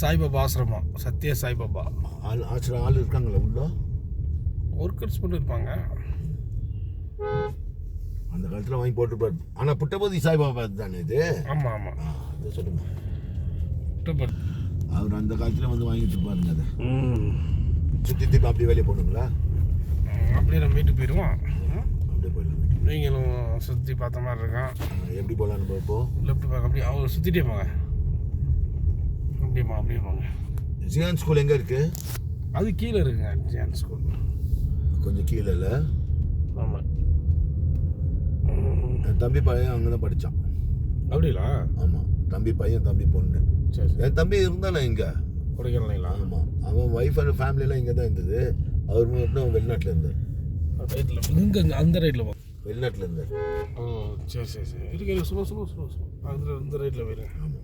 சாய்பாபா ஆசிரமம் சத்ய சாய்பாபா. ஆள் ஆசிரியர் ஆள் இருக்காங்களா உள்ள? ஒர்க்கர்ஸ் மட்டும் இருப்பாங்க. அந்த காலத்தில் வாங்கி போட்டுருப்பாரு. ஆனால் புட்டபதி சாய்பாபா தானே இது? ஆமாம் ஆமாம் அதை சொல்லுங்க. புட்டபர்த்தி. அவர் அந்த காலத்தில் வந்து வாங்கிட்டு இருப்பாருங்க அதை. சுற்றி திருப்பி அப்படியே வெளியே போகணுங்களா? அப்படியே நம்ம வீட்டுக்கு போயிடுவோம். அப்படியே போயிடலாம். நீங்களும் சுற்றி பார்த்த மாதிரி இருக்கான். எப்படி போகலான்னு பார்ப்போம்? லெஃப்ட் பார்க்க அப்படியே அவர் சுற்றிட்டே போங்க. போங்க அப்படியே போங்க. ஜியான் ஸ்கூல் எங்கே இருக்கு? அது கீழே இருக்குங்க ஜியான் ஸ்கூல் கொஞ்சம் கீழே இல்லை? ஆமாம் என் தம்பி பையன் அங்கே தான் படித்தான் அப்படிங்களா ஆமாம் தம்பி பையன் தம்பி பொண்ணு. சரி என் தம்பி இருந்தானே இங்கே? கொடைக்கானலைங்களா? ஆமாம் அவன் ஒய்ஃப் அண்ட் ஃபேமிலியெல்லாம் இங்கே தான் இருந்தது. அவர் மட்டும் வெளிநாட்டில் இருந்தார். ரைட்டில் இங்கே அந்த ரைட்டில் வெளிநாட்டில் இருந்தார். ஓ சரி சரி சரி. இருக்கு ஸ்லோ ஸ்லோ ஸ்லோ ஸ்லோ அதில் இந்த ரைட்டில் போயிருங்க ஆமாம்